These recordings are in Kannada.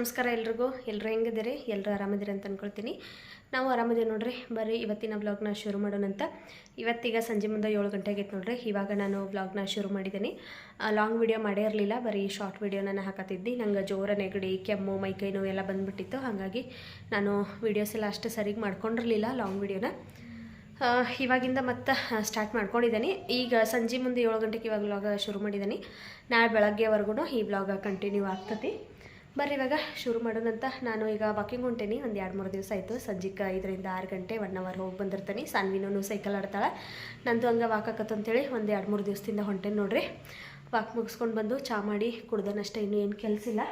ನಮಸ್ಕಾರ ಎಲ್ರಿಗೂ. ಎಲ್ಲರೂ ಹೆಂಗಿದ್ದೀರಿ? ಎಲ್ಲರೂ ಆರಾಮಿದ್ದೀರಿ ಅಂತ ಅಂದ್ಕೊಳ್ತೀನಿ ನಾವು ಆರಾಮಿದ್ದೀವಿ ನೋಡ್ರಿ. ಬರೀ ಇವತ್ತಿನ ವ್ಲಾಗ್ನ ಶುರು ಮಾಡೋಣಂತ ಇವತ್ತೀಗ ಸಂಜೆ ಮುಂದೆ ಏಳು ಗಂಟೆಗೆ ಐತೆ ನೋಡ್ರಿ. ಇವಾಗ ನಾನು ವ್ಲಾಗ್ನ ಶುರು ಮಾಡಿದ್ದೀನಿ. ಲಾಂಗ್ ವಿಡಿಯೋ ಮಾಡೇ ಇರಲಿಲ್ಲ. ಬರೀ ಶಾರ್ಟ್ ವೀಡಿಯೋ ನಾನು ಹಾಕತ್ತಿದ್ದು. ನಂಗೆ ಜೋರ ನೆಗಡಿ, ಕೆಮ್ಮು ಮೈಕೈ ನೋವು ಎಲ್ಲ ಬಂದುಬಿಟ್ಟಿತ್ತು. ಹಾಗಾಗಿ ನಾನು ವೀಡಿಯೋಸ್ ಎಲ್ಲ ಅಷ್ಟು ಸರಿಗೆ ಮಾಡ್ಕೊಂಡಿರಲಿಲ್ಲ ಲಾಂಗ್ ವಿಡಿಯೋನ ಇವಾಗಿಂದ ಮತ್ತೆ ಸ್ಟಾರ್ಟ್ ಮಾಡ್ಕೊಂಡಿದ್ದೀನಿ. ಈಗ ಸಂಜೆ ಮುಂದೆ ಏಳು ಗಂಟೆಗೆ ಇವಾಗ ವ್ಲಾಗ ಶುರು ಮಾಡಿದ್ದೀನಿ. ನಾಳೆ ಬೆಳಗ್ಗೆವರೆಗೂ ಈ ವ್ಲಾಗ ಕಂಟಿನ್ಯೂ ಆಗ್ತತಿ. ಬರ್ರಿ ಇವಾಗ, ಶುರು ಮಾಡೋಣಂತ ನಾನು ಈಗ ವಾಕಿಂಗ್ ಹೊಂಟೇನಿ, ಒಂದು ಎರಡು ಮೂರು ದಿವಸ ಆಯಿತು. ಸಂಜೆಗೆ ಐದರಿಂದ ಆರು ಗಂಟೆ ಒನ್ ಅವರ್ ಹೋಗಿ ಬಂದಿರ್ತೀನಿ. ಸಾನ್ವಿನೂ ಸೈಕಲ್ ಆಡ್ತಾಳೆ. ನಂದು ಹಂಗೆ ವಾಕಾಕತ್ತು ಅಂತೇಳಿ ಒಂದು ಎರಡು ಮೂರು ದಿವಸದಿಂದ ಹೊಂಟೇನಿ ನೋಡ್ರಿ. ವಾಕ್ ಮುಗಿಸ್ಕೊಂಡು ಬಂದು ಚಾ ಮಾಡಿ ಕುಡ್ದನಷ್ಟೇ ಇನ್ನೂ ಏನು ಕೆಲಸ ಇಲ್ಲ.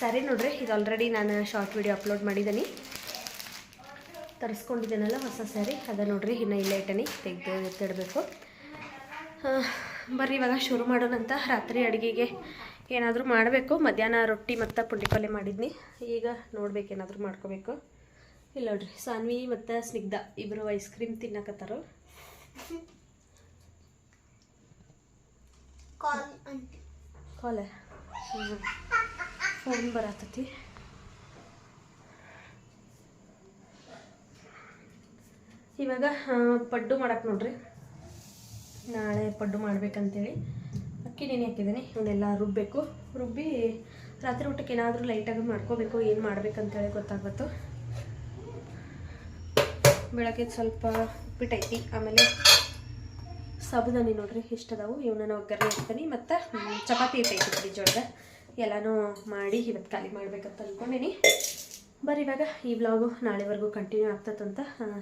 ಸರಿ ನೋಡ್ರಿ, ಇದು ಆಲ್ರೆಡಿ ನಾನು ಶಾರ್ಟ್ ವಿಡಿಯೋ ಅಪ್ಲೋಡ್ ಮಾಡಿದ್ದೀನಿ ತರಿಸ್ಕೊಂಡಿದ್ದೀನಲ್ಲ ಹೊಸ ಸ್ಯಾರಿ ಅದ ನೋಡ್ರಿ, ಇನ್ನೂ ಇಲ್ಲೇ ಇಟ್ಟನಿ, ತೆಗೆದು ಎತ್ತಿಡಬೇಕು. ಬರ್ರಿ ಇವಾಗ ಶುರು ಮಾಡೋಣಂತ ರಾತ್ರಿ ಅಡುಗೆಗೆ ಏನಾದರೂ ಮಾಡಬೇಕು. ಮಧ್ಯಾಹ್ನ ರೊಟ್ಟಿ ಮತ್ತು ಪುಂಡಿ ಪಲ್ಯ ಮಾಡಿದ್ನಿ. ಈಗ ನೋಡ್ಬೇಕು ಏನಾದರೂ ಮಾಡ್ಕೋಬೇಕು. ಇಲ್ಲ ನೋಡ್ರಿ ಸಾನ್ವಿ ಮತ್ತು ಸ್ನಿಗ್ಧ ಇಬ್ಬರು ಐಸ್ ಕ್ರೀಮ್ ತಿನ್ನಕತ್ತಾರು. ಕಾಲ್ ಫೋನ್ ಬರತತಿ. ಇವಾಗ ಪಡ್ಡು ಮಾಡಕ್ಕೆ ನೋಡ್ರಿ. ನಾಳೆ ಪಡ್ಡು ಮಾಡ್ಬೇಕಂತೇಳಿ. ಅಕ್ಕಿ ನೆನೆ ಹಾಕಿದ್ದೀನಿ ಇವನ್ನೆಲ್ಲ ರುಬ್ಬಬೇಕು ರುಬ್ಬಿ ರಾತ್ರಿ ಊಟಕ್ಕೆ ಏನಾದರೂ ಲೈಟಾಗಿ ಮಾಡ್ಕೋಬೇಕು, ಏನು ಮಾಡಬೇಕಂತೇಳಿ ಗೊತ್ತಾಗುತ್ತೋ ಬೆಳಗ್ಗೆ ಸ್ವಲ್ಪ ಉಪ್ಪಿಟ್ಟೈತಿ, ಆಮೇಲೆ ಸಾಬುದಾನಿ ನೋಡ್ರಿ ಇಷ್ಟದವು ಇವನ್ನ ಒಗ್ಗರಣೆ ಹಾಕ್ತೀನಿ. ಮತ್ತು ಚಪಾತಿ ಇಟ್ಟೈತಿ ಫ್ರಿಜ್ ಒಳಗೆ ಎಲ್ಲನೂ ಮಾಡಿ ಇವತ್ತು ಖಾಲಿ ಮಾಡ್ಬೇಕಂತ ಅಂದ್ಕೊಂಡೀನಿ ಬರ್ರಿ ಇವಾಗ ಈ ವ್ಲಾಗು ನಾಳೆವರೆಗೂ ಕಂಟಿನ್ಯೂ ಆಗ್ತದಂತ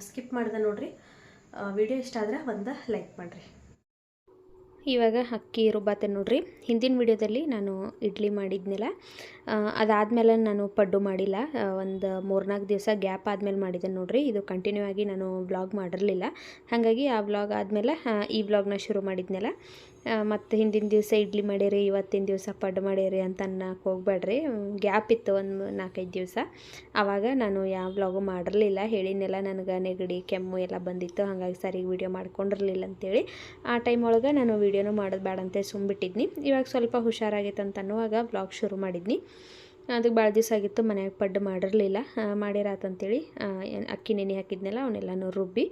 ಸ್ಕಿಪ್ ಮಾಡ್ದೆ ನೋಡ್ರಿ. ವಿಡಿಯೋ ಇಷ್ಟ ಆದ್ರೆ ಒಂದು ಲೈಕ್ ಮಾಡಿರಿ. ಇವಾಗ ಅಕ್ಕಿ ರುಬ್ಬಾತೆ ನೋಡ್ರಿ. ಹಿಂದಿನ ವಿಡಿಯೋದಲ್ಲಿ ನಾನು ಇಡ್ಲಿ ಮಾಡಿದ್ನಲ್ಲ ಅದಾದಮೇಲೆ ನಾನು ಪಡ್ಡು ಮಾಡಿಲ್ಲ. ಒಂದು ಮೂರ್ನಾಲ್ಕು ದಿವಸ ಗ್ಯಾಪ್ ಆದಮೇಲೆ ಮಾಡಿದ್ದೆ ನೋಡ್ರಿ. ಇದು ಕಂಟಿನ್ಯೂ ಆಗಿ ನಾನು ವ್ಲಾಗ್ ಮಾಡಿರಲಿಲ್ಲ. ಹಾಗಾಗಿ ಆ ವ್ಲಾಗ್ ಆದಮೇಲೆ ಈ ವ್ಲಾಗ್ನ ಶುರು ಮಾಡಿದ್ನಲ್ಲ. ಮತ್ತು ಹಿಂದಿನ ದಿವಸ ಇಡ್ಲಿ ಮಾಡೀರಿ ಇವತ್ತಿನ ದಿವಸ ಪಡ್ ಮಾಡೀರಿ ಅಂತ ಅನ್ನಕ್ಕೆ ಹೋಗ್ಬೇಡ್ರಿ ಗ್ಯಾಪ್ ಇತ್ತು ಒಂದು ನಾಲ್ಕೈದು ದಿವಸ. ಆವಾಗ ನಾನು ಯಾವ ವ್ಲಾಗು ಮಾಡಿರಲಿಲ್ಲ ಹೇಳಿನೆಲ್ಲ ನನಗೆ ನೆಗಡಿ, ಕೆಮ್ಮು ಎಲ್ಲ ಬಂದಿತ್ತು, ಹಾಗಾಗಿ ಸರಿ ವೀಡಿಯೋ ಮಾಡ್ಕೊಂಡಿರಲಿಲ್ಲ ಅಂತೇಳಿ. ಆ ಟೈಮ್ ಒಳಗೆ ನಾನು ವೀಡಿಯೋನೂ ಮಾಡೋದು ಬೇಡ ಅಂತ ಸುಮ್ಬಿಟ್ಟಿದ್ನಿ. ಇವಾಗ ಸ್ವಲ್ಪ ಹುಷಾರಾಗಿತ್ತು ಅಂತ ಅನ್ನುವಾಗ ವ್ಲಾಗ್ ಶುರು ಮಾಡಿದ್ನಿ. ಅದಕ್ಕೆ ಭಾಳ ದಿವಸ ಆಗಿತ್ತು ಮನೆಯಾಗ ಪಡ್ಡು ಮಾಡಿರಲಿಲ್ಲ. ಮಾಡಿರಾತಂತೇಳಿ ಅಕ್ಕಿ ನೆನೆ ಹಾಕಿದ್ನೆಲ್ಲ ಅವನ್ನೆಲ್ಲನೂ ರುಬ್ಬಿ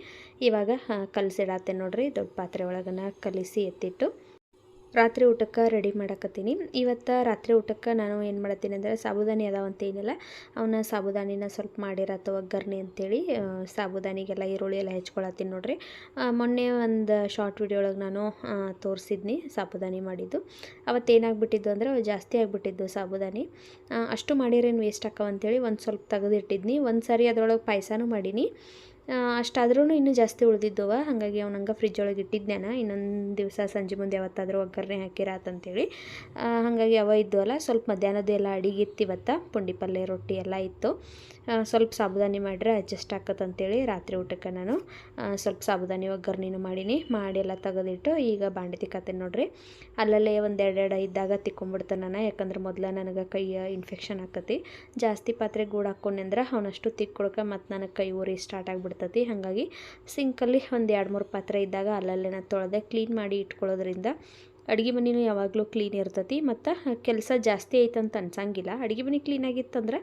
ಇವಾಗ ಕಲಸಿಡಾತೆ ನೋಡಿರಿ, ದೊಡ್ಡ ಪಾತ್ರೆ ಒಳಗನ ಕಲಿಸಿ ಎತ್ತಿಟ್ಟು. ರಾತ್ರಿ ಊಟಕ್ಕೆ ರೆಡಿ ಮಾಡಕತ್ತೀನಿ. ಇವತ್ತು ರಾತ್ರಿ ಊಟಕ್ಕೆ ನಾನು ಏನು ಮಾಡತ್ತೀನಿ ಅಂದರೆ ಸಾಬುದಾನಿ ಅದಾವಂತ ಏನಿಲ್ಲ. ಅವನ್ನ ಸಾಬುದಾನಿನ ಸ್ವಲ್ಪ ಮಾಡಿರತ್ತ ಒಗ್ಗರಣೆ ಅಂತೇಳಿ ಸಾಬುದಾನಿಗೆಲ್ಲ ಈರುಳ್ಳಿ ಎಲ್ಲ ಹೆಚ್ಕೊಳತ್ತೀನಿ ನೋಡ್ರಿ. ಮೊನ್ನೆ ಒಂದು ಶಾರ್ಟ್ ವಿಡಿಯೋ ಒಳಗೆ ನಾನು ತೋರಿಸಿದ್ನಿ ಸಾಬುದಾನಿ ಮಾಡಿದ್ದು. ಅವತ್ತೇನಾಗ್ಬಿಟ್ಟಿದ್ದು ಅಂದರೆ ಜಾಸ್ತಿ ಆಗಿಬಿಟ್ಟಿದ್ದು ಸಾಬುದಾನಿ ಅಷ್ಟು ಮಾಡಿರೇನು ವೇಸ್ಟ್ ಹಾಕವಂತೇಳಿ ಒಂದು ಸ್ವಲ್ಪ ತೆಗೆದಿಟ್ಟಿದ್ನಿ. ಒಂದು ಸಾರಿ ಅದರೊಳಗೆ ಪಾಯಸನೂ ಮಾಡೀನಿ. ಅಷ್ಟಾದ್ರೂ ಇನ್ನೂ ಜಾಸ್ತಿ ಉಳಿದಿದ್ದವ. ಹಾಗಾಗಿ ಅವ್ನಂಗೆ ಫ್ರಿಜ್ ಒಳಗೆ ಇಟ್ಟಿದ್ನ್ಯಾನ ಇನ್ನೊಂದು ದಿವಸ ಸಂಜೆ ಮುಂದೆ ಯಾವತ್ತಾದರೂ ಒಗ್ಗರಣೆ ಹಾಕಿರಾತಂತೇಳಿ ಹಾಗಾಗಿ ಅವ ಇದ್ದವಲ್ಲ ಸ್ವಲ್ಪ ಮಧ್ಯಾಹ್ನದ್ದು ಎಲ್ಲ ಅಡಿಗೆ ಇತ್ತು ಇವತ್ತು. ಪುಂಡಿ ಪಲ್ಯ ರೊಟ್ಟಿ ಎಲ್ಲ ಇತ್ತು. ಸ್ವಲ್ಪ ಸಾಬುದಾನಿ ಮಾಡ್ರೆ ಅಡ್ಜಸ್ಟ್ ಆಕತ್ತಂತೇಳಿ ರಾತ್ರಿ ಊಟಕ್ಕೆ ನಾನು ಸ್ವಲ್ಪ ಸಾಬುದಾನಿ ಒಗ್ಗರ್ಣಿನ ಮಾಡೀನಿ. ಮಾಡಿ ಎಲ್ಲ ತೆಗೆದಿಟ್ಟು ಈಗ ಬಾಂಡೆ ತಿಕ್ಕತ್ತೇನೆ ನೋಡ್ರಿ. ಅಲ್ಲಲ್ಲೇ ಒಂದು ಎರಡೆರಡು ಇದ್ದಾಗ ತಿಕ್ಕೊಂಡ್ಬಿಡ್ತಾನೆ ನಾನು, ಯಾಕಂದ್ರೆ ಮೊದಲ ನನಗೆ ಕೈಯ ಇನ್ಫೆಕ್ಷನ್ ಆಕತಿ. ಜಾಸ್ತಿ ಪಾತ್ರೆ ಗೂಡು ಅಂದ್ರೆ ಅವನಷ್ಟು ತಿಕ್ಕೊಳ್ಕೆ ಮತ್ತು ನನಗೆ ಕೈ ಊರಿ ಸ್ಟಾರ್ಟ್ ಆಗಿಬಿಡ್ತತಿ. ಹಾಗಾಗಿ ಸಿಂಕಲ್ಲಿ ಒಂದು ಎರಡು ಮೂರು ಪಾತ್ರೆ ಇದ್ದಾಗ ಅಲ್ಲಲ್ಲೇ ನಾನು ತೊಳೆದೆ ಕ್ಲೀನ್ ಮಾಡಿ ಇಟ್ಕೊಳ್ಳೋದ್ರಿಂದ ಅಡುಗೆ ಮನೆಯೂ ಯಾವಾಗಲೂ ಕ್ಲೀನ್ ಇರ್ತತಿ, ಮತ್ತು ಕೆಲಸ ಜಾಸ್ತಿ ಐತಂತ ಅನ್ಸಂಗಿಲ್ಲ. ಅಡುಗೆ ಮನೆ ಕ್ಲೀನಾಗಿತ್ತಂದ್ರೆ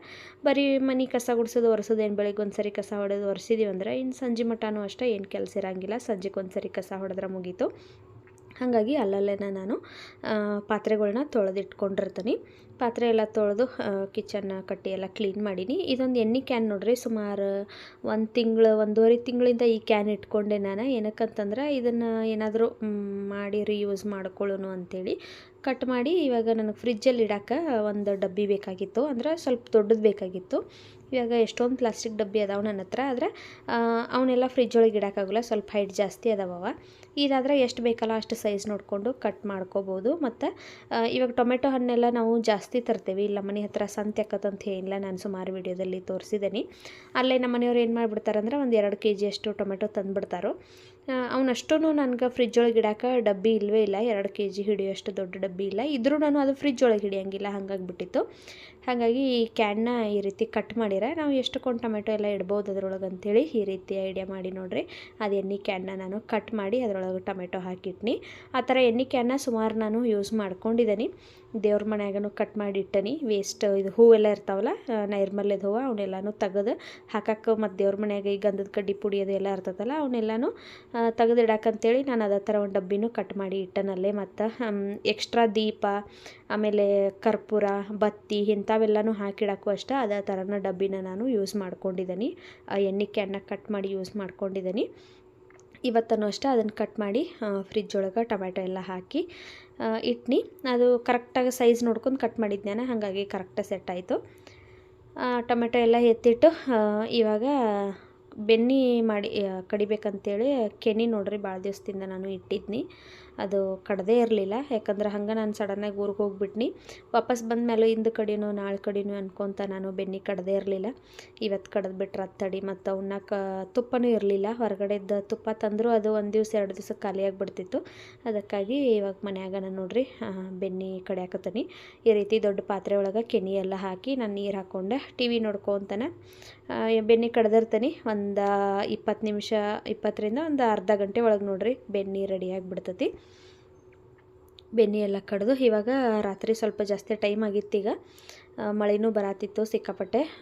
ಬರೀ ಮನೆ ಕಸ ಗುಡಿಸೋದು ಒರೆಸೋದು, ಏನು ಬೆಳಗ್ಗೆ ಒಂದು ಸರಿ ಕಸ ಹೊಡೆದು ಒರೆಸಿದೀವಿ ಅಂದ್ರೆ ಇನ್ನು ಸಂಜೆ ಮಟನೂ ಅಷ್ಟೇ ಏನು ಕೆಲಸ ಇರಂಗಿಲ್ಲ. ಸಂಜೆಗೆ ಒಂದು ಸರಿ ಕಸ ಹೊಡೆದ್ರೆ ಮುಗೀತು. ಹಾಗಾಗಿ ಅಲ್ಲಲ್ಲೇ ನಾನು ಪಾತ್ರೆಗಳನ್ನ ಪಾತ್ರೆಗಳ್ನ ತೊಳೆದಿಟ್ಕೊಂಡಿರ್ತೀನಿ. ಪಾತ್ರೆ ಎಲ್ಲ ತೊಳೆದು ಕಿಚನ್ನ ಕಟ್ಟಿ ಎಲ್ಲ ಕ್ಲೀನ್ ಮಾಡೀನಿ. ಇದೊಂದು ಎಣ್ಣೆ ಕ್ಯಾನ್ ನೋಡ್ರಿ, ಸುಮಾರು ಒಂದು ತಿಂಗಳು, ಒಂದೂವರೆ ತಿಂಗಳಿಂದ ಈ ಕ್ಯಾನ್ ಇಟ್ಕೊಂಡೆ ನಾನು. ಏನಕ್ಕಂತಂದ್ರೆ ಇದನ್ನು ಏನಾದರೂ ಮಾಡಿ ರೀಯೂಸ್ ಮಾಡ್ಕೊಳ್ಳೋನು ಅಂಥೇಳಿ ಕಟ್ ಮಾಡಿ ಇವಾಗ ನನಗೆ ಫ್ರಿಜ್ಜಲ್ಲಿ ಇಡೋಕೆ ಒಂದು ಡಬ್ಬಿ ಬೇಕಾಗಿತ್ತು. ಅಂದ್ರೆ ಸ್ವಲ್ಪ ದೊಡ್ಡದು ಬೇಕಾಗಿತ್ತು. ಇವಾಗ ಎಷ್ಟೊಂದು ಪ್ಲಾಸ್ಟಿಕ್ ಡಬ್ಬಿ ಅದಾವೆ ನನ್ನ ಹತ್ರ. ಆದರೆ ಅವನ್ನೆಲ್ಲ ಫ್ರಿಜ್ ಒಳಗೆ ಇಡೋಕ್ಕಾಗಲ್ಲ, ಸ್ವಲ್ಪ ಹೈಟ್ ಜಾಸ್ತಿ ಅದಾವವ ಇದಾದರೆ ಎಷ್ಟು ಬೇಕಲ್ಲ ಅಷ್ಟು ಸೈಜ್ ನೋಡಿಕೊಂಡು ಕಟ್ ಮಾಡ್ಕೋಬೋದು. ಮತ್ತು ಇವಾಗ ಟೊಮೆಟೊ ಹಣ್ಣೆಲ್ಲ ನಾವು ಜಾಸ್ತಿ ತರ್ತೇವೆ. ಇಲ್ಲ, ಮನೆ ಹತ್ರ ಸಂತೆ ಆಕತ್ತಂತ ಏನಿಲ್ಲ, ನಾನು ಸುಮಾರು ವಿಡಿಯೋದಲ್ಲಿ ತೋರಿಸಿದ್ದೀನಿ ಅಲ್ಲೇ ನಮ್ಮ ಮನೆಯವ್ರು ಏನು ಮಾಡಿಬಿಡ್ತಾರೆ ಅಂದ್ರೆ ಒಂದು ಎರಡು ಕೆ ಜಿಯಷ್ಟು ಟೊಮೆಟೊ ತಂದುಬಿಡ್ತಾರೋ. ಅವನಷ್ಟು ನನಗೆ ಫ್ರಿಜ್ ಒಳಗೆ ಇಡೋಕೆ ಡಬ್ಬಿ ಇಲ್ಲವೇ ಇಲ್ಲ, ಎರಡು ಕೆ ಜಿ ಹಿಡಿಯೋಷ್ಟು ದೊಡ್ಡ ಡಬ್ಬಿ ಇಲ್ಲ. ಇದ್ರೂ ನಾನು ಅದು ಫ್ರಿಜ್ ಒಳಗೆ ಹಿಡಿಯೋಂಗಿಲ್ಲ, ಹಾಗಾಗಿಬಿಟ್ಟಿತ್ತು. ಹಾಗಾಗಿ ಈ ಕ್ಯಾನ್ನ ಈ ರೀತಿ ಕಟ್ ಮಾಡಿರ ನಾವು ಎಷ್ಟು ಕೊಂಡು ಟೊಮೆಟೊ ಎಲ್ಲ ಇಡ್ಬೋದು ಅದ್ರೊಳಗೆ ಅಂತೇಳಿ ಈ ರೀತಿ ಐಡಿಯಾ ಮಾಡಿ ನೋಡ್ರಿ. ಅದು ಎಣ್ಣೆ ಕ್ಯಾನ್ನ ನಾನು ಕಟ್ ಮಾಡಿ ಅದರೊಳಗೆ ಟೊಮೆಟೊ ಹಾಕಿಟ್ನಿ. ಆ ಥರ ಎಣ್ಣೆ ಕ್ಯಾನ್ನ ಸುಮಾರು ನಾನು ಯೂಸ್ ಮಾಡ್ಕೊಂಡಿದ್ದೀನಿ ದೇವ್ರ ಮನ್ಯಾಗನು ಕಟ್ ಮಾಡಿ ಇಟ್ಟನಿ ವೇಸ್ಟ್ ಇದು ಹೂವೆಲ್ಲ ಇರ್ತಾವಲ್ಲ ನೈರ್ಮಲ್ಯದ ಹೂವು ಅವನ್ನೆಲ್ಲನೂ ತೆಗೆದು ಹಾಕಕ್ಕೆ ಮತ್ತು ದೇವ್ರ ಮನ್ಯಾಗ ಈ ಗಂಧದ ಕಡ್ಡಿ ಪುಡಿ ಅದು ಎಲ್ಲ ಇರ್ತದಲ್ಲ ಅವನ್ನೆಲ್ಲನೂ ತೆಗೆದು ಇಡಕ್ಕಂತೇಳಿ ನಾನು ಅದೇ ಥರ ಒಂದು ಡಬ್ಬಿನೂ ಕಟ್ ಮಾಡಿ ಇಟ್ಟನಲ್ಲೇ ಮತ್ತು ಎಕ್ಸ್ಟ್ರಾ ದೀಪ, ಆಮೇಲೆ ಕರ್ಪೂರ, ಬತ್ತಿ ಇಂಥವೆಲ್ಲನೂ ಹಾಕಿಡಕ್ಕೂ ಅಷ್ಟೇ, ಅದೇ ಥರನ ಡಬ್ಬಿನ ನಾನು ಯೂಸ್ ಮಾಡ್ಕೊಂಡಿದ್ದೀನಿ ಎಣ್ಣೆ ಕ್ಯಾನ್ನ ಕಟ್ ಮಾಡಿ ಯೂಸ್ ಮಾಡ್ಕೊಂಡಿದ್ದೀನಿ ಇವತ್ತೂ ಅಷ್ಟೇ ಅದನ್ನು ಕಟ್ ಮಾಡಿ ಫ್ರಿಜ್ ಒಳಗೆ ಟೊಮೆಟೊ ಎಲ್ಲ ಹಾಕಿ ಇಟ್ನಿ. ಅದು ಕರೆಕ್ಟಾಗಿ ಸೈಜ್ ನೋಡ್ಕೊಂಡು ಕಟ್ ಮಾಡಿದ್ನೇನೆ, ಹಾಗಾಗಿ ಕರೆಕ್ಟಾಗಿ ಸೆಟ್ ಆಯಿತು. ಟೊಮೆಟೊ ಎಲ್ಲ ಎತ್ತಿಟ್ಟು ಇವಾಗ ಬೆನ್ನಿ ಮಾಡಿ ಕಡಿಬೇಕಂತೇಳಿ ಕೆನಿ ನೋಡ್ರಿ ಭಾಳ ದಿವಸದಿಂದ ನಾನು ಇಟ್ಟಿದ್ನಿ. ಅದು ಕಡದೇ ಇರಲಿಲ್ಲ. ಯಾಕಂದ್ರೆ ಹಂಗೆ ನಾನು ಸಡನ್ನಾಗಿ ಊರಿಗೆ ಹೋಗ್ಬಿಟ್ನಿ. ವಾಪಸ್ ಬಂದ ಮೇಲೆ ಇಂದು ಕಡೆಯೂ ನಾಳೆ ಕಡೆಯೂ ಅನ್ಕೊತ ನಾನು ಬೆನ್ನಿ ಕಡದೇ ಇರಲಿಲ್ಲ. ಇವತ್ತು ಕಡ್ದು ಬಿಟ್ರೆ ತಡಿ. ಮತ್ತು ಉಣ್ಣಕ್ಕೆ ತುಪ್ಪನೂ ಇರಲಿಲ್ಲ. ಹೊರಗಡೆದ ತುಪ್ಪ ತಂದರೂ ಅದು ಒಂದು ದಿವಸ ಎರಡು ದಿವಸ ಖಾಲಿಯಾಗಿಬಿಡ್ತಿತ್ತು ಅದಕ್ಕಾಗಿ ಇವಾಗ ಮನ್ಯಾಗ ನಾನು ನೋಡ್ರಿ ಬೆನ್ನಿ ಕಡಿಯಾಕತ್ತೀನಿ. ಈ ರೀತಿ ದೊಡ್ಡ ಪಾತ್ರೆ ಒಳಗೆ ಕೆನಿ ಎಲ್ಲ ಹಾಕಿ ನಾನು ನೀರು ಹಾಕ್ಕೊಂಡೆ ಟಿ ವಿ ನೋಡ್ಕೊತಾನೆ ಬೆನ್ನಿ ಕಡ್ದಿರ್ತೀನಿ. ಒಂದು ಇಪ್ಪತ್ತು ನಿಮಿಷ, ಇಪ್ಪತ್ತರಿಂದ ಒಂದು ಅರ್ಧ ಗಂಟೆ ಒಳಗೆ ನೋಡ್ರಿ ಬೆನ್ನಿ ರೆಡಿಯಾಗಿ ಬಿಡ್ತೈತಿ ಬೆನ್ನಿ ಎಲ್ಲ ಕಡ್ದು ಇವಾಗ ರಾತ್ರಿ ಸ್ವಲ್ಪ ಜಾಸ್ತಿ ಟೈಮ್ ಆಗಿತ್ತು ಈಗ. ಆ, ಮಳೆನೂ ಬರಾತಿತ್ತು ಸಿಕ್ಕಾಪಟ್ಟೆ.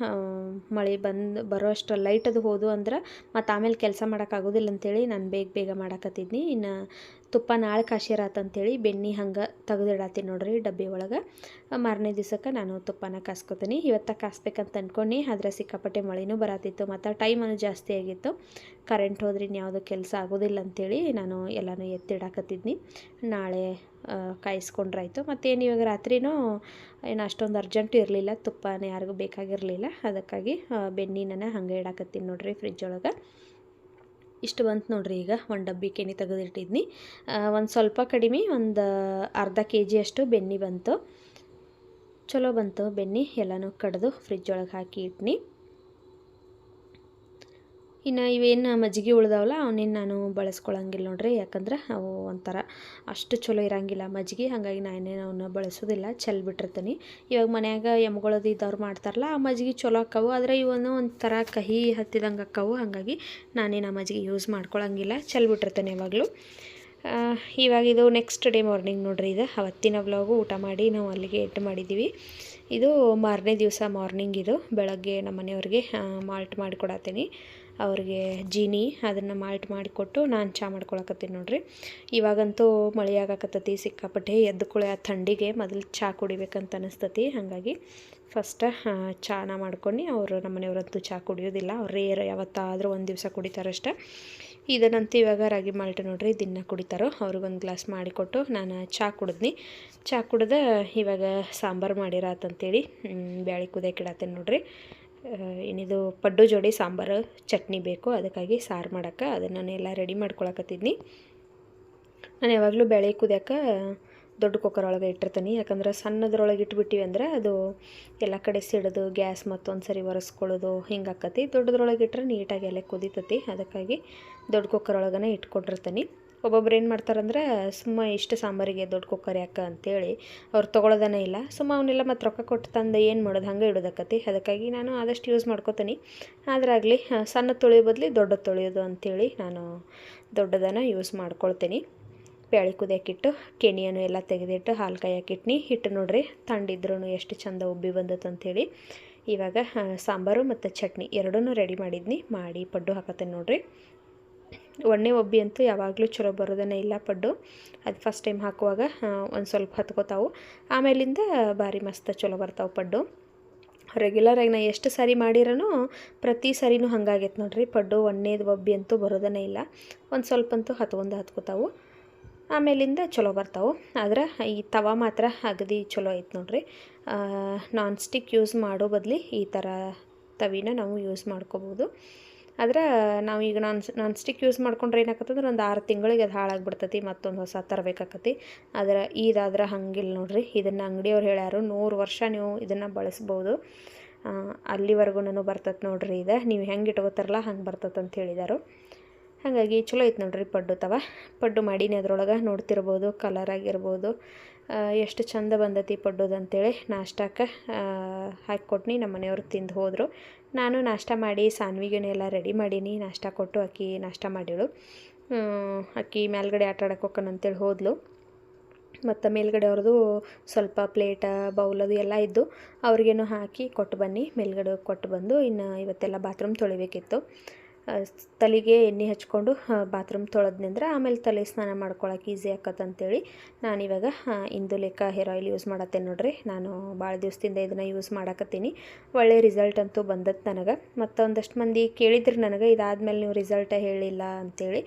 ಮಳೆ ಬಂದು ಬರೋ ಅಷ್ಟು ಲೈಟ್ ಅದು ಹೋದು ಅಂದ್ರೆ ಮತ್ತು ಆಮೇಲೆ ಕೆಲಸ ಮಾಡೋಕ್ಕಾಗೋದಿಲ್ಲ ಅಂತೇಳಿ ನಾನು ಬೇಗ ಬೇಗ ಮಾಡಕತ್ತಿದ್ನಿ. ಇನ್ನು ತುಪ್ಪ ನಾಳೆ ಕಾಶಿರಾತಂತೇಳಿ ಬೆಣ್ಣೆ ಹಂಗೆ ತೆಗೆದಿಡತ್ತೀನಿ ನೋಡ್ರಿ ಡಬ್ಬಿ ಒಳಗೆ. ಮಾರನೇ ದಿವಸಕ್ಕೆ ನಾನು ತುಪ್ಪನ ಕಾಸ್ಕೊತೀನಿ. ಇವತ್ತ ಕಾಸ್ಬೇಕಂತ ಅಂದ್ಕೊಂಡು ಆದರೆ ಸಿಕ್ಕಾಪಟ್ಟೆ ಮಳೆನೂ ಬರತಿತ್ತು, ಮತ್ತು ಟೈಮನ್ನು ಜಾಸ್ತಿ ಆಗಿತ್ತು. ಕರೆಂಟ್ ಹೋದ್ರೆ ಇನ್ಯಾವುದು ಕೆಲಸ ಆಗೋದಿಲ್ಲ ಅಂತೇಳಿ ನಾನು ಎಲ್ಲನೂ ಎತ್ತಿಡಾಕತ್ತಿದ್ನಿ. ನಾಳೆ ಕಾಯಿಸ್ಕೊಂಡ್ರಾಯ್ತು. ಮತ್ತೇನು ಇವಾಗ ರಾತ್ರಿನೂ ಏನು ಅಷ್ಟೊಂದು ಅರ್ಜೆಂಟ್ ಇರಲಿಲ್ಲ, ತುಪ್ಪನ ಯಾರಿಗೂ ಬೇಕಾಗಿರಲಿಲ್ಲ. ಅದಕ್ಕಾಗಿ ಬೆಣ್ಣೆನ ಹಂಗೆ ಇಡಾಕತ್ತೀನಿ ನೋಡ್ರಿ ಫ್ರಿಜ್ ಒಳಗೆ. ಇಷ್ಟು ಬಂತು ನೋಡ್ರಿ ಈಗ ಒಂದು ಡಬ್ಬಿ ಕೆನಿ ತೆಗೆದಿಟ್ಟಿದ್ನಿ. ಒಂದು ಸ್ವಲ್ಪ ಕಡಿಮೆ, ಒಂದು ಅರ್ಧ ಕೆ ಜಿಯಷ್ಟು ಬೆನ್ನಿ ಬಂತು. ಚಲೋ ಬಂತು ಬೆನ್ನಿ ಎಲ್ಲನೂ ಕಡಿದು ಫ್ರಿಜ್ ಒಳಗೆ ಹಾಕಿ ಇಟ್ನಿ. ಇನ್ನು ಇವೇನು ಮಜ್ಜಿಗೆ ಉಳ್ದಾವಲ್ಲ ಅವನೇನು ನಾನು ಬಳಸ್ಕೊಳಂಗಿಲ್ಲ ನೋಡ್ರಿ. ಯಾಕಂದ್ರೆ ಅವು ಒಂಥರ ಅಷ್ಟು ಚಲೋ ಇರಂಗಿಲ್ಲ ಮಜ್ಜಿಗೆ. ಹಾಗಾಗಿ ನಾನೇನು ಅವನ್ನ ಬಳಸೋದಿಲ್ಲ. ಚೆಲ್ ಬಿಟ್ಟಿರ್ತೀನಿ. ಇವಾಗ ಮನ್ಯಾಗ ಎಮ್ಗಳದು ಇದ್ದವ್ರು ಮಾಡ್ತಾರಲ್ಲ, ಆ ಮಜ್ಜಿಗೆ ಚಲೋ ಅಕ್ಕವು. ಆದರೆ ಇವನು ಒಂಥರ ಕಹಿ ಹತ್ತಿದಂಗೆ ಅಕ್ಕವು. ಹಾಗಾಗಿ ನಾನೇನು ಆ ಮಜ್ಜಿಗೆ ಯೂಸ್ ಮಾಡ್ಕೊಳ್ಳೋಂಗಿಲ್ಲ ಚೆಲ್ ಬಿಟ್ಟಿರ್ತೀನಿ ಯಾವಾಗಲೂ. ಇವಾಗ ಇದು ನೆಕ್ಸ್ಟ್ ಡೇ ಮಾರ್ನಿಂಗ್ ನೋಡ್ರಿ ಇದು. ಅವತ್ತಿನ ವ್ಲಾಗು ಊಟ ಮಾಡಿ ನಾವು ಅಲ್ಲಿಗೆ ಎಡ್ ಮಾಡಿದ್ದೀವಿ ಇದು ಮಾರನೇ ದಿವಸ ಮಾರ್ನಿಂಗ್ ಇದು. ಬೆಳಗ್ಗೆ ನಮ್ಮ ಮನೆಯವ್ರಿಗೆ ಮಾಲ್ಟ್ ಮಾಡಿಕೊಡತ್ತೀನಿ ಅವ್ರಿಗೆ ಜೀನಿ ಅದನ್ನು ಮಾಲ್ಟ್ ಮಾಡಿಕೊಟ್ಟು ನಾನು ಚಹಾ ಮಾಡ್ಕೊಳಕತ್ತೀನಿ ನೋಡಿರಿ. ಇವಾಗಂತೂ ಮಳೆ ಆಗಾಕತ್ತತಿ, ಸಿಕ್ಕಾಪಟ್ಟೆ ಎದ್ದು ಕುಳೆ ಆ ಥಂಡಿಗೆ ಮೊದಲು ಚಹಾ ಕುಡಿಬೇಕಂತ ಅನಿಸ್ತತಿ. ಹಾಗಾಗಿ ಫಸ್ಟ್ ಚಹಾನ ಮಾಡ್ಕೊಂಡು ಅವರು ನಮ್ಮ ಮನೆಯವರಂತೂ ಚಹಾ ಕುಡಿಯೋದಿಲ್ಲ. ಅವ್ರು ರೇರ್ ಯಾವತ್ತಾದರೂ ಒಂದು ದಿವಸ ಕುಡಿತಾರಷ್ಟೆ ಇದನ್ನಂತೂ ಇವಾಗ ರಾಗಿ ಮಾಲ್ಟ್ ನೋಡಿರಿ, ದಿನ ಕುಡಿತಾರೋ ಅವ್ರಿಗೊಂದು ಗ್ಲಾಸ್ ಮಾಡಿಕೊಟ್ಟು ನಾನು ಚಹಾ ಕುಡಿದ್ನಿ. ಚಹಾ ಕುಡ್ದು ಇವಾಗ ಸಾಂಬಾರು ಮಾಡಿರಾತಂತೇಳಿ ಬ್ಯಾಳಿ ಕುದಿಯಕ್ಕೆ ಇಡತ್ತೇನೆ ನೋಡಿರಿ. ಏನಿದು ಪಡ್ಡು ಜೋಡಿ ಸಾಂಬಾರು, ಚಟ್ನಿ ಬೇಕು. ಅದಕ್ಕಾಗಿ ಸಾರು ಮಾಡೋಕ್ಕೆ ಅದನ್ನು ಎಲ್ಲ ರೆಡಿ ಮಾಡ್ಕೊಳಕತ್ತಿದ್ನಿ. ನಾನು ಯಾವಾಗಲೂ ಬೇಳೆ ಕುದಿಯೋಕೆ ದೊಡ್ಡ ಕುಕ್ಕರ್ ಒಳಗೆ ಇಟ್ಟಿರ್ತೀನಿ. ಯಾಕಂದ್ರೆ ಸಣ್ಣದ್ರೊಳಗೆ ಇಟ್ಬಿಟ್ಟಿವಿ ಅಂದ್ರೆ ಅದು ಎಲ್ಲ ಕಡೆ ಸಿಡಿದು, ಗ್ಯಾಸ್ ಮತ್ತೊಂದು ಸರಿ ಒರೆಸ್ಕೊಳ್ಳೋದು ಹಿಂಗೆ ಆಕತಿ ದೊಡ್ಡದ್ರೊಳಗೆ ಇಟ್ಟರೆ ನೀಟಾಗಿ ಎಲ್ಲ ಕುದಿತತಿ. ಅದಕ್ಕಾಗಿ ದೊಡ್ಡ ಕುಕ್ಕರ್ ಒಳಗನೆ ಇಟ್ಕೊಂಡಿರ್ತೀನಿ. ಒಬ್ಬೊಬ್ರು ಏನು ಮಾಡ್ತಾರಂದ್ರೆ, ಸುಮ್ಮ ಇಷ್ಟು ಸಾಂಬಾರಿಗೆ ದೊಡ್ಡ ಕುಕ್ಕರ್ ಯಾಕೆ ಅಂತೇಳಿ ಅವ್ರು ತೊಗೊಳೋದನೇ ಇಲ್ಲ. ಸುಮ್ಮ ಅವನ್ನೆಲ್ಲ ಮತ್ತು ರೊಕ್ಕ ಕೊಟ್ಟು ತಂದು ಏನು ಮಾಡೋದು, ಹಂಗೆ ಇಡೋದಕ್ಕತಿ ಅದಕ್ಕಾಗಿ ನಾನು ಆದಷ್ಟು ಯೂಸ್ ಮಾಡ್ಕೋತೀನಿ. ಆದ್ರಾಗಲಿ ಸಣ್ಣ ತೊಳೆಯೋ ಬದಲಿ ದೊಡ್ಡ ತೊಳೆಯೋದು ಅಂಥೇಳಿ ನಾನು ದೊಡ್ಡದನ್ನು ಯೂಸ್ ಮಾಡ್ಕೊಳ್ತೀನಿ. ಬ್ಯಾಳಿ ಕುದಿಯಾಕಿಟ್ಟು ಕೆಣಿಯನ್ನು ಎಲ್ಲ ತೆಗೆದಿಟ್ಟು, ಹಾಲು ಕಾಯಕ್ಕಿಟ್ನಿ ಹಿಟ್ಟು ನೋಡ್ರಿ ತಂಡಿದ್ರೂ ಎಷ್ಟು ಚಂದ ಉಬ್ಬಿ ಬಂದತ್ತು ಅಂಥೇಳಿ ಇವಾಗ ಸಾಂಬಾರು ಮತ್ತು ಚಟ್ನಿ ಎರಡೂ ರೆಡಿ ಮಾಡಿದ್ನಿ. ಮಾಡಿ ಪಡ್ಡು ಹಾಕತ್ತೇನೆ ನೋಡ್ರಿ. ಒಣ್ಣೆ ಒಬ್ಬಿ ಅಂತೂ ಯಾವಾಗಲೂ ಚಲೋ ಬರೋದೇ ಇಲ್ಲ ಪಡ್ಡು. ಅದು ಫಸ್ಟ್ ಟೈಮ್ ಹಾಕುವಾಗ ಒಂದು ಸ್ವಲ್ಪ ಹತ್ಕೋತಾವು. ಆಮೇಲಿಂದ ಭಾರಿ ಮಸ್ತ್ ಚಲೋ ಬರ್ತಾವೆ ಪಡ್ಡು. ರೆಗ್ಯುಲರಾಗಿ ನಾ ಎಷ್ಟು ಸಾರಿ ಮಾಡಿರೋನು ಪ್ರತಿ ಸಾರಿನೂ ಹಂಗಾಗೈತೆ ನೋಡ್ರಿ ಪಡ್ಡು. ಒಣ್ಣೆದು ಒಬ್ಬಿ ಅಂತೂ ಬರೋದೇ ಇಲ್ಲ. ಒಂದು ಸ್ವಲ್ಪ ಅಂತೂ ಹತ್ಕೊಂಡು ಹತ್ಕೋತಾವು. ಆಮೇಲಿಂದ ಚಲೋ ಬರ್ತಾವೆ. ಆದ್ರೆ ಈ ತವ ಮಾತ್ರ ಅಗದಿ ಚಲೋ ಐತೆ ನೋಡ್ರಿ. ನಾನ್ ಸ್ಟಿಕ್ ಯೂಸ್ ಮಾಡೋ ಬದಲಿ ಈ ಥರ ತವಿನ ನಾವು ಯೂಸ್ ಮಾಡ್ಕೋಬೋದು. ಆದ್ರೆ ನಾವು ಈಗ ನಾನ್ ನಾನ್ ಸ್ಟಿಕ್ ಯೂಸ್ ಮಾಡ್ಕೊಂಡ್ರೆ ಏನಾಕತ್ತಂದ್ರೆ ಒಂದು ಆರು ತಿಂಗಳಿಗೆ ಅದು ಹಾಳಾಗ್ಬಿಡ್ತೈತಿ, ಮತ್ತೊಂದು ಹೊಸ ತರಬೇಕಾಕತಿ. ಆದ್ರೆ ಇದಾದ್ರೆ ಹಂಗಿಲ್ಲ ನೋಡ್ರಿ, ಇದನ್ನು ಅಂಗಡಿಯವ್ರು ಹೇಳ್ಯಾರು, ನೂರು ವರ್ಷ ನೀವು ಇದನ್ನು ಬಳಸ್ಬೋದು. ಅಲ್ಲಿವರೆಗೂ ಬರ್ತೈತೆ ನೋಡ್ರಿ ಇದು, ನೀವು ಹೆಂಗೆ ಇಟ್ಕೋತಾರಲ್ಲ ಹಂಗೆ ಬರ್ತೈತೆ ಅಂತ ಹೇಳಿದಾರು. ಹಾಗಾಗಿ ಚಲೋ ಐತೆ ನೋಡ್ರಿ ಪಡ್ಡು ತವ. ಪಡ್ಡು ಮಾಡೀನಿ ಅದ್ರೊಳಗೆ, ನೋಡ್ತಿರ್ಬೋದು ಕಲರ್ ಆಗಿರ್ಬೋದು. ಎಷ್ಟು ಚಂದ ಬಂದತಿ ಪಡ್ಡುದು ಅಂತೇಳಿ ನಾಷ್ಟಕ್ಕೆ ಹಾಕಿಕೊಟ್ನಿ ನಮ್ಮ ಮನೆಯವ್ರು ತಿಂದು ಹೋದರು. ನಾನು ನಾಷ್ಟ ಮಾಡಿ ಸಾನ್ವಿಗೆನೆಲ್ಲ ರೆಡಿ ಮಾಡೀನಿ. ನಾಷ್ಟ ಕೊಟ್ಟು ಅಕ್ಕಿ ನಾಷ್ಟ ಮಾಡಿಳು ಅಕ್ಕಿ ಮೇಲ್ಗಡೆ ಆಟ ಆಡಕ್ಕೆ ಅಂತೇಳಿ ಹೋದ್ಲು. ಮತ್ತು ಮೇಲ್ಗಡೆ ಅವ್ರದ್ದು ಸ್ವಲ್ಪ ಪ್ಲೇಟ ಬೌಲ್ ಅದು ಎಲ್ಲ ಇದ್ದು ಅವ್ರಿಗೇನು ಹಾಕಿ ಕೊಟ್ಟು ಬನ್ನಿ. ಮೇಲ್ಗಡೆ ಕೊಟ್ಟು ಬಂದು ಇನ್ನು ಇವತ್ತೆಲ್ಲ ಬಾತ್ರೂಮ್ ತೊಳಿಬೇಕಿತ್ತು. ತಲೆಗೆ ಎಣ್ಣೆ ಹಚ್ಕೊಂಡು ಬಾತ್ರೂಮ್ ತೊಳೆದ್ನಿಂದ್ರ ಆಮೇಲೆ ತಲೆ ಸ್ನಾನ ಮಾಡ್ಕೊಳಕ್ಕೆ ಈಸಿ ಆಕತ್ತಂತೇಳಿ ನಾನಿವಾಗ ಲೆಕ್ಕ ಹೇರ್ ಆಯಿಲ್ ಯೂಸ್ ಮಾಡತ್ತೇನೆ ನೋಡ್ರಿ. ನಾನು ಭಾಳ ದಿವಸದಿಂದ ಇದನ್ನು ಯೂಸ್ ಮಾಡಕತ್ತೀನಿ. ಒಳ್ಳೆ ರಿಸಲ್ಟ್ ಅಂತೂ ಬಂದದ್ದು ನನಗೆ. ಮತ್ತೊಂದಷ್ಟು ಮಂದಿ ಕೇಳಿದ್ರು ನನಗೆ, ಇದಾದಮೇಲೆ ನೀವು ರಿಸಲ್ಟ ಹೇಳಿಲ್ಲ ಅಂತೇಳಿ.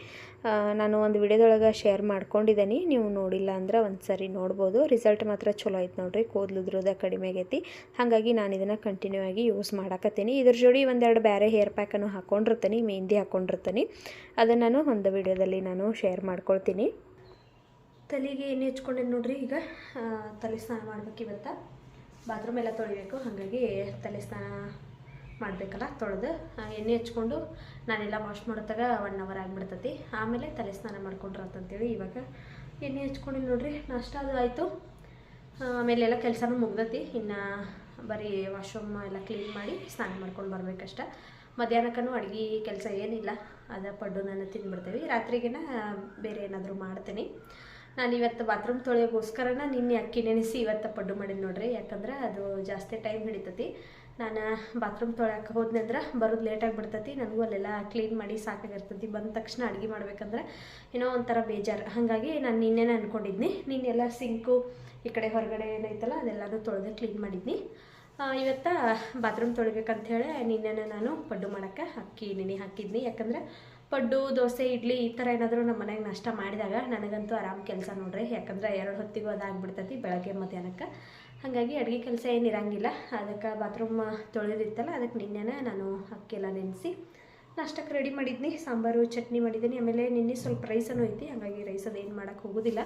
ನಾನು ಒಂದು ವಿಡಿಯೋದೊಳಗೆ ಶೇರ್ ಮಾಡ್ಕೊಂಡಿದ್ದೀನಿ ನೀವು ನೋಡಿಲ್ಲ ಅಂದ್ರೆ ಒಂದು ಸರಿ ನೋಡ್ಬೋದು. ರಿಸಲ್ಟ್ ಮಾತ್ರ ಚಲೋ ಐತೆ ನೋಡ್ರಿ. ಕೂದಲು ಉದ್ರೋದ ಕಡಿಮೆ ಆಗೈತಿ. ಹಾಗಾಗಿ ನಾನು ಇದನ್ನು ಕಂಟಿನ್ಯೂ ಆಗಿ ಯೂಸ್ ಮಾಡಕತ್ತೀನಿ. ಇದ್ರ ಜೋಡಿ ಒಂದೆರಡು ಬೇರೆ ಹೇರ್ ಪ್ಯಾಕನ್ನು ಹಾಕ್ಕೊಂಡಿರ್ತೀನಿ ಮೆಹಂದಿ ಹಾಕ್ಕೊಂಡಿರ್ತೀನಿ ಅದನ್ನು ನಾನು ಒಂದು ವಿಡಿಯೋದಲ್ಲಿ ನಾನು ಶೇರ್ ಮಾಡ್ಕೊಳ್ತೀನಿ. ತಲೆಗೆ ಎಣ್ಣೆ ಹೆಚ್ಕೊಂಡೇನು ನೋಡ್ರಿ, ಈಗ ತಲೆ ಸ್ನಾನ ಮಾಡ್ಬೇಕು ಇವತ್ತು. ಬಾತ್ರೂಮ್ ಎಲ್ಲ ತೊಳಿಬೇಕು, ಹಾಗಾಗಿ ತಲೆ ಸ್ನಾನ ಮಾಡಬೇಕಲ್ಲ, ತೊಳೆದು ಎಣ್ಣೆ ಹಚ್ಕೊಂಡು ನಾನೆಲ್ಲ ವಾಶ್ ಮಾಡಿದಾಗ ಒನ್ ಅವರ್ ಆಗಿಬಿಡ್ತತಿ. ಆಮೇಲೆ ತಲೆ ಸ್ನಾನ ಮಾಡ್ಕೊಂಡ್ರಂತಂತೇಳಿ ಇವಾಗ ಎಣ್ಣೆ ಹಚ್ಕೊಂಡಿಲ್ಲ ನೋಡ್ರಿ, ನಾಷ್ಟ ಅದು ಆಯಿತು. ಆಮೇಲೆ ಎಲ್ಲ ಕೆಲಸನೂ ಮುಗ್ದತಿ. ಇನ್ನು ಬರೀ ವಾಶ್ರೂಮ್ ಎಲ್ಲ ಕ್ಲೀನ್ ಮಾಡಿ ಸ್ನಾನ ಮಾಡ್ಕೊಂಡು ಬರ್ಬೇಕಷ್ಟ. ಮಧ್ಯಾಹ್ನಕ್ಕೂ ಅಡುಗೆ ಕೆಲಸ ಏನಿಲ್ಲ, ಅದ ನಾನು ತಿಂದ್ಬಿಡ್ತೀವಿ. ರಾತ್ರಿಗೆನ ಬೇರೆ ಏನಾದರೂ ಮಾಡ್ತೀನಿ. ನಾನು ಇವತ್ತು ಬಾತ್ರೂಮ್ ತೊಳೆಯೋಕ್ಕೋಸ್ಕರನ ನಿನ್ನೆ ಅಕ್ಕಿ ನೆನೆಸಿ ಇವತ್ತು ಪಡ್ಡು ಮಾಡೀನಿ ನೋಡ್ರಿ, ಯಾಕಂದ್ರೆ ಅದು ಜಾಸ್ತಿ ಟೈಮ್ ಹಿಡಿತತಿ. ನಾನು ಬಾತ್ರೂಮ್ ತೊಳೆಯೋಕೆ ಹೋದ್ನಿ ಅಂದ್ರೆ ಬರೋದು ಲೇಟಾಗಿ ಬಿಡ್ತೈತಿ ನನಗೂ ಅಲ್ಲೆಲ್ಲ ಕ್ಲೀನ್ ಮಾಡಿ ಸಾಕಾಗಿರ್ತೈತಿ. ಬಂದ ತಕ್ಷಣ ಅಡುಗೆ ಮಾಡ್ಬೇಕಂದ್ರೆ ಏನೋ ಒಂಥರ ಬೇಜಾರು. ಹಾಗಾಗಿ ನಾನು ನಿನ್ನೆನೇ ಅಂದ್ಕೊಂಡಿದ್ನಿ ನಿನ್ನೆಲ್ಲ ಸಿಂಕು ಈ ಕಡೆ ಹೊರಗಡೆ ಏನೈತಲ್ಲ ಅದೆಲ್ಲನೂ ತೊಳೆದು ಕ್ಲೀನ್ ಮಾಡಿದ್ನಿ. ಇವತ್ತು ಬಾತ್ರೂಮ್ ತೊಳಿಬೇಕಂತ ಹೇಳಿ ನಿನ್ನೆನೇ ನಾನು ಪಡ್ಡು ಮಾಡೋಕ್ಕೆ ಅಕ್ಕಿ ನೆನೆ ಹಾಕಿದ್ನಿ. ಯಾಕಂದ್ರೆ ಪಡ್ಡು, ದೋಸೆ, ಇಡ್ಲಿ ಈ ಥರ ಏನಾದರೂ ನಮ್ಮ ಮನೆಗೆ ನಾಷ್ಟ ಮಾಡಿದಾಗ ನನಗಂತೂ ಆರಾಮ್ ಕೆಲಸ ನೋಡ್ರಿ. ಯಾಕಂದ್ರೆ ಎರಡು ಹೊತ್ತಿಗೂ ಅದಾಗ್ಬಿಡ್ತೈತಿ ಬೆಳಗ್ಗೆ ಮಧ್ಯಾಹ್ನಕ್ಕೆ. ಹಾಗಾಗಿ ಅಡುಗೆ ಕೆಲಸ ಏನು ಇರಂಗಿಲ್ಲ. ಅದಕ್ಕೆ ಬಾತ್ರೂಮ್ ತೊಳೆದಿತ್ತಲ್ಲ ಅದಕ್ಕೆ ನಿನ್ನೆನೇ ನಾನು ಅಕ್ಕಿ ಎಲ್ಲ ನೆನೆಸಿ ನಾಷ್ಟಕ್ಕೆ ರೆಡಿ ಮಾಡಿದ್ನಿ. ಸಾಂಬಾರು, ಚಟ್ನಿ ಮಾಡಿದ್ದೀನಿ ಆಮೇಲೆ ನಿನ್ನೆ ಸ್ವಲ್ಪ ರೈಸನ್ನು ಐತಿ, ಹಾಗಾಗಿ ರೈಸ್ ಅದೇನು ಮಾಡೋಕ್ಕೆ ಹೋಗೋದಿಲ್ಲ.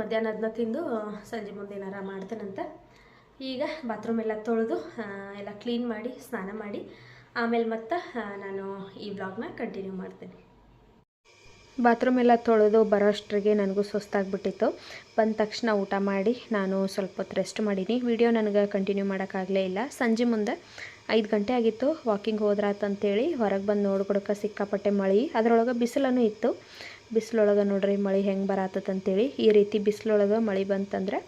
ಮಧ್ಯಾಹ್ನ ಅದನ್ನ ತಿಂದು ಸಂಜೆ ಮುಂದೆ ಏನಾರ ಮಾಡ್ತೇನಂತ ಈಗ ಬಾತ್ರೂಮ್ ಎಲ್ಲ ತೊಳೆದು ಎಲ್ಲ ಕ್ಲೀನ್ ಮಾಡಿ, ಸ್ನಾನ ಮಾಡಿ, ಆಮೇಲೆ ಮತ್ತೆ ನಾನು ಈ ಬ್ಲಾಗ್ನ ಕಂಟಿನ್ಯೂ ಮಾಡ್ತೇನೆ. ಬಾತ್ರೂಮ್ ಎಲ್ಲ ತೊಳೆದು ಬರೋಷ್ಟ್ರಿಗೆ ನನಗೂ ಸುಸ್ತಾಗ್ಬಿಟ್ಟಿತ್ತು ಬಂದ ತಕ್ಷಣ ಊಟ ಮಾಡಿ ನಾನು ಸ್ವಲ್ಪ ಹೊತ್ತು ರೆಸ್ಟ್ ಮಾಡೀನಿ. ವಿಡಿಯೋ ನನಗೆ ಕಂಟಿನ್ಯೂ ಮಾಡೋಕ್ಕಾಗಲೇ ಇಲ್ಲ. ಸಂಜೆ ಮುಂದೆ ಐದು ಗಂಟೆ ಆಗಿತ್ತು. ವಾಕಿಂಗ್ ಹೋದ್ರಾತಂತೇಳಿ ಹೊರಗೆ ಬಂದು ನೋಡ್ಕೊಡೋಕೆ ಸಿಕ್ಕಾಪಟ್ಟೆ ಮಳೆ. ಅದರೊಳಗೆ ಬಿಸಿಲೂ ಇತ್ತು. ಬಿಸಿಲೊಳಗೆ ನೋಡ್ರಿ ಮಳೆ ಹೆಂಗೆ ಬರತ್ತಂತೇಳಿ, ಈ ರೀತಿ ಬಿಸಿಲೊಳಗೆ ಮಳೆ ಬಂತಂದ್ರೆ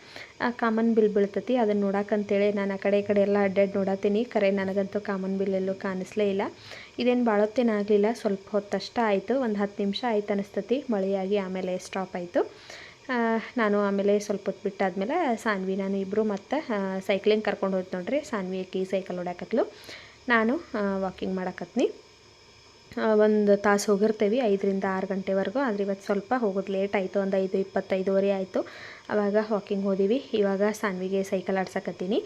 ಕಾಮನ್ ಬಿಲ್ ಬೀಳ್ತತಿ. ಅದನ್ನು ನೋಡಕ್ಕಂತೇಳಿ ನಾನು ಆ ಕಡೆ ಈ ಕಡೆ ಎಲ್ಲ ಅಡ್ಡಾಡಿ ನೋಡತ್ತೀನಿ ಕರೆ ನನಗಂತೂ ಕಾಮನ್ ಬಿಲ್ ಎಲ್ಲೂ ಕಾಣಿಸ್ಲೇ ಇಲ್ಲ. ಇದೇನು ಭಾಳೊತ್ತೇನು ಆಗಲಿಲ್ಲ. ಸ್ವಲ್ಪ ಹೊತ್ತಷ್ಟ ಆಯಿತು. ಒಂದು ಹತ್ತು ನಿಮಿಷ ಆಯ್ತು ಅನಿಸ್ತತಿ ಮಳೆಯಾಗಿ ಆಮೇಲೆ ಸ್ಟಾಪ್ ಆಯಿತು. ನಾನು ಆಮೇಲೆ ಸ್ವಲ್ಪ ಹೊತ್ತು ಬಿಟ್ಟಾದ್ಮೇಲೆ ಸಾನ್ವಿ, ನಾನು ಇಬ್ಬರು ಮತ್ತು ಸೈಕ್ಲಿಂಗ್ ಕರ್ಕೊಂಡು ಹೋಯ್ತು ನೋಡ್ರಿ. ಸಾನ್ವಿ ಅಕ್ಕಿ ಸೈಕಲ್ ಹೊಡ್ಯಾಕತ್ಲು. ನಾನು ವಾಕಿಂಗ್ ಮಾಡಕತ್ನಿ. ಒಂದು ತಾಸು ಹೋಗಿರ್ತೀವಿ, ಐದರಿಂದ ಆರು ಗಂಟೆವರೆಗೂ. ಆದರೆ ಇವತ್ತು ಸ್ವಲ್ಪ ಹೋಗೋದು ಲೇಟ್ ಆಯಿತು, ಒಂದು ಐದು ಇಪ್ಪತ್ತೈದುವರೆ ಆಯಿತು. ಆವಾಗ ವಾಕಿಂಗ್ ಹೋದಿವಿ. ಇವಾಗ ಸಾನ್ವಿಗೆ ಸೈಕಲ್ ಆಡ್ಸಕತ್ತೀನಿ.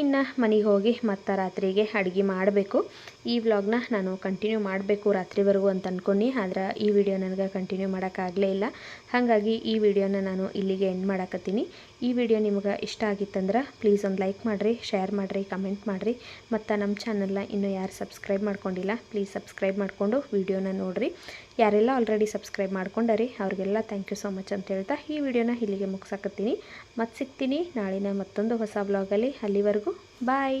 ಇನ್ನು ಮನೆಗೆ ಹೋಗಿ ಮತ್ತೆ ರಾತ್ರಿಗೆ ಅಡುಗೆ ಮಾಡಬೇಕು. ಈ ವ್ಲಾಗ್ನ ನಾನು ಕಂಟಿನ್ಯೂ ಮಾಡಬೇಕು ರಾತ್ರಿವರೆಗೂ ಅಂತ ಅಂದ್ಕೊಂಡು ಆದ್ರೆ ಈ ವಿಡಿಯೋ ನನಗೆ ಕಂಟಿನ್ಯೂ ಮಾಡೋಕ್ಕಾಗಲೇ ಇಲ್ಲ. ಹಾಗಾಗಿ ಈ ವಿಡಿಯೋನ ನಾನು ಇಲ್ಲಿಗೆ ಎಂಡ್ ಮಾಡಕತ್ತೀನಿ. ಈ ವಿಡಿಯೋ ನಿಮ್ಗೆ ಇಷ್ಟ ಆಗಿತ್ತಂದ್ರೆ ಪ್ಲೀಸ್ ಒಂದು ಲೈಕ್ ಮಾಡಿರಿ ಶೇರ್ ಮಾಡಿರಿ ಕಮೆಂಟ್ ಮಾಡಿರಿ. ಮತ್ತು ನಮ್ಮ ಚಾನಲ್ನ ಇನ್ನೂ ಯಾರು ಸಬ್ಸ್ಕ್ರೈಬ್ ಮಾಡ್ಕೊಂಡಿಲ್ಲ ಪ್ಲೀಸ್ ಸಬ್ಸ್ಕ್ರೈಬ್ ಮಾಡಿಕೊಂಡು ವಿಡಿಯೋನ ನೋಡಿರಿ. ಯಾರೆಲ್ಲ ಆಲ್ರೆಡಿ ಸಬ್ಸ್ಕ್ರೈಬ್ ಮಾಡ್ಕೊಂಡರಿ, ಅವ್ರಿಗೆಲ್ಲ ಥ್ಯಾಂಕ್ ಯು ಸೊ ಮಚ್ ಅಂತ ಹೇಳ್ತಾ ಈ ವಿಡಿಯೋನ ಇಲ್ಲಿಗೆ ಮುಗಿಸಾಕತ್ತೀನಿ. ಮತ್ತು ಸಿಗ್ತೀನಿ ನಾಳಿನ ಮತ್ತೊಂದು ಹೊಸ ಬ್ಲಾಗಲ್ಲಿ ಅಲ್ಲಿವರೆಗೂ ಬಾಯ್